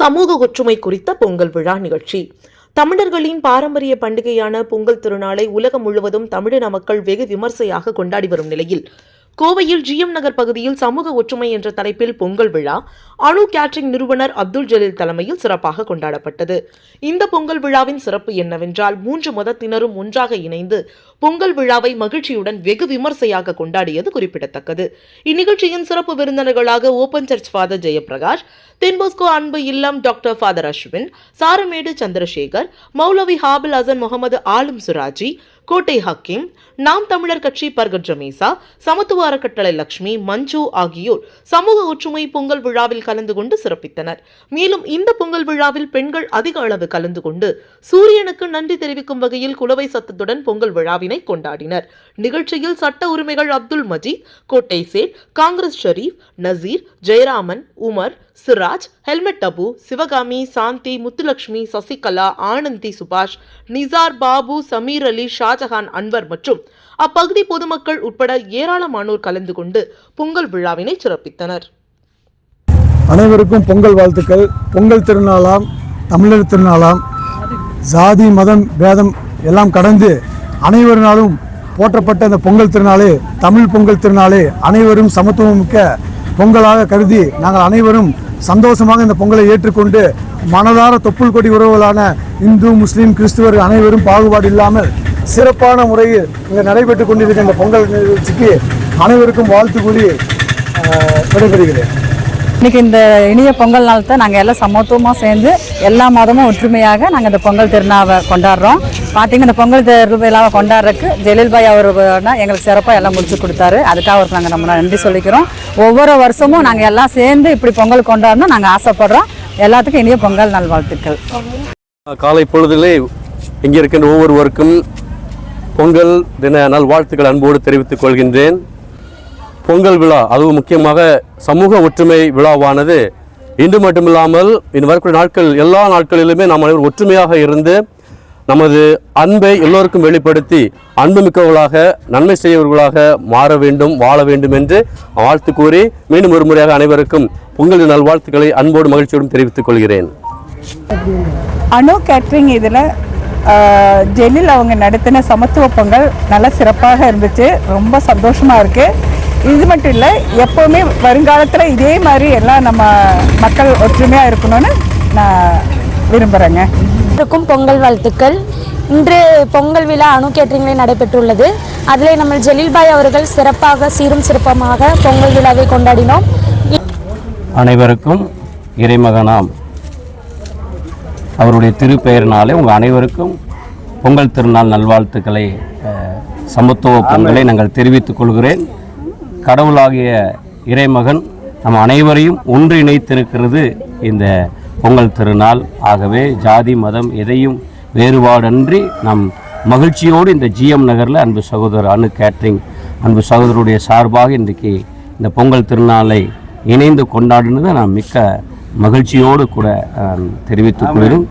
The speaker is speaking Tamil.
சமூக ஒற்றுமை குறித்த பொங்கல் விழா நிகழ்ச்சி. தமிழர்களின் பாரம்பரிய பண்டிகையான பொங்கல் திருநாளை உலகம் முழுவதும் தமிழின மக்கள் வெகு விமர்சையாக கொண்டாடி வரும் நிலையில் கோவையில் ஜிஎம் நகர் பகுதியில் சமூக ஒற்றுமை என்ற தலைப்பில் பொங்கல் விழா அணு கேட்ரிங் நிறுவனர் அப்துல் ஜலீல் தலைமையில் சிறப்பாக கொண்டாடப்பட்டது. இந்த பொங்கல் விழாவின் சிறப்பு என்னவென்றால் மூன்று மதத்தினரும் ஒன்றாக இணைந்து பொங்கல் விழாவை மகிழ்ச்சியுடன் வெகு விமர்சையாக கொண்டாடியது குறிப்பிடத்தக்கது. இந்நிகழ்ச்சியின் சிறப்பு விருந்தினர்களாக open church father Jayaprakash Don Bosco Anbu Illam doctor father Ashwin Saramedu Chandrasekar Maulavi Habil Hasan Mohammed Alam Suraji Kottai Hakkim நாம் தமிழர் கட்சி பர்கட் ஜமீசா சமத்துவ அறக்கட்டளை லட்சுமி மஞ்சு ஆகியோர் சமூக ஒற்றுமை பொங்கல் விழாவில் கலந்து கொண்டு சிறப்பித்தனர். மேலும் இந்த பொங்கல் விழாவில் பெண்கள் அதிக அளவு கலந்து கொண்டு சூரியனுக்கு நன்றி தெரிவிக்கும் வகையில் குலவை சத்தத்துடன் பொங்கல் விழாவினை கொண்டாடினர். நிகழ்ச்சியில் சட்ட உரிமைகள் அப்துல் மஜீத் கோட்டை சேட் காங்கிரஸ் ஷெரீப் நசீர் ஜெயராமன் உமர் சிராஜ் ஹெல்மெட் அபு சிவகாமி சாந்தி முத்துலட்சுமி சசிகலா ஆனந்தி சுபாஷ் நிசார் பாபு சமீர் அலி ஷாஜஹான் அன்வர் மற்றும் அப்பகுதி பொதுமக்கள் உட்பட ஏராளமானோர் கலந்து கொண்டு பொங்கல் விழாவினை சிறப்பித்தனர். அனைவருக்கும் பொங்கல் வாழ்த்துக்கள். பொங்கல் திருநாளாம் தமிழர் திருநாளாம் ஜாதி மதம் வேதம் எல்லாம் கடந்து அனைவரினாலும் போற்றப்பட்ட இந்த பொங்கல் திருநாளே தமிழ் பொங்கல் திருநாளே அனைவரும் சமத்துவம் மிக்க பொங்கலாக கருதி நாங்கள் அனைவரும் சந்தோஷமாக இந்த பொங்கலை ஏற்றுக்கொண்டு மனதார தொப்புள் கொடி உறவுகளான இந்து முஸ்லீம் கிறிஸ்துவர் அனைவரும் பாகுபாடு இல்லாமல் சிறப்பான முறையில் இங்கே நடைபெற்று கொண்டிருக்கிற இந்த பொங்கல் நிகழ்ச்சிக்கு அனைவருக்கும் வாழ்த்து கூறி விடைபெறுகிறேன். இன்னைக்கு இந்த இனிய பொங்கல் நாளத்தை நாங்கள் எல்லாம் சமத்துவமாக சேர்ந்து எல்லா மதமும் ஒற்றுமையாக நாங்கள் இந்த பொங்கல் திருநாவை கொண்டாடுறோம். பார்த்தீங்கன்னா இந்த பொங்கல் திருவிழாவை கொண்டாடுறதுக்கு ஜெலீல் பாய் அவர் எங்களுக்கு சிறப்பாக எல்லாம் முடிச்சு கொடுத்தாரு. அதுக்காக அவருக்கு நாங்கள் நம்ம நன்றி சொல்லிக்கிறோம். ஒவ்வொரு வருஷமும் நாங்கள் எல்லாம் சேர்ந்து இப்படி பொங்கல் கொண்டாடணும் நாங்கள் ஆசைப்படுறோம். எல்லாத்துக்கும் இனிய பொங்கல் நல்வாழ்த்துக்கள். காலை பொழுதிலே இங்கே இருக்கின்ற ஒவ்வொருவருக்கும் பொங்கல் தின நல்வாழ்த்துக்கள் அன்போடு தெரிவித்துக் கொள்கின்றேன். பொங்கல் விழா அதுவும் முக்கியமாக சமூக ஒற்றுமை விழாவானது. இன்று மட்டுமில்லாமல் இன்று வரக்கூடிய நாட்கள் எல்லா நாட்களிலுமே நாம் அனைவரும் ஒற்றுமையாக இருந்து நமது அன்பை எல்லோருக்கும் வெளிப்படுத்தி அன்புமிக்கவர்களாக நன்மை செய்யவர்களாக மாற வேண்டும் வாழ வேண்டும் என்று வாழ்த்து கூறி மீண்டும் ஒரு முறையாக அனைவருக்கும் பொங்கல் நல்வாழ்த்துக்களை அன்போடு மகிழ்ச்சியோடும் தெரிவித்துக் கொள்கிறேன். அணு கேட்ரிங் இதில் ஜெலில் அவங்க நடத்தின சமத்துவ பொங்கல் நல்லா சிறப்பாக இருந்துச்சு. ரொம்ப சந்தோஷமாக இருக்குது இது மட்டும் இல்லை எப்போவுமே வருங்காலத்தில் இதே மாதிரி எல்லாம் நம்ம மக்கள் ஒற்றுமையாக இருக்கணும்னு நான் விரும்புகிறேங்க அனைவருக்கும் பொங்கல் வாழ்த்துக்கள். இன்று பொங்கல் விழா அணு கேட்டரிங்கில் நடைபெற்றுள்ளது. அதில் நம்ம ஜெலீல்பாய் அவர்கள் சிறப்பாக சீரும் சிறப்பமாக பொங்கல் விழாவை கொண்டாடினோம். அனைவருக்கும் இறைமகனாம் அவருடைய திருப்பெயரினாலே உங்கள் அனைவருக்கும் பொங்கல் திருநாள் நல்வாழ்த்துக்களை சமத்துவ பொங்கலை நாங்கள் தெரிவித்துக் கொள்கிறேன். கடவுளாகிய இறைமகன் நம் அனைவரையும் ஒன்றிணைத்திருக்கிறது இந்த பொங்கல் திருநாள். ஆகவே ஜாதி மதம் எதையும் வேறுபாடன்றி நம் மகிழ்ச்சியோடு இந்த ஜிஎம் நகரில் அன்பு சகோதரர் அனு கேட்ரிங் அன்பு சகோதரருடைய சார்பாக இன்றைக்கு இந்த பொங்கல் திருநாளை இணைந்து கொண்டாடினது நான் மிக்க மகிழ்ச்சியோடு கூட தெரிவித்துக் கொள்கிறேன்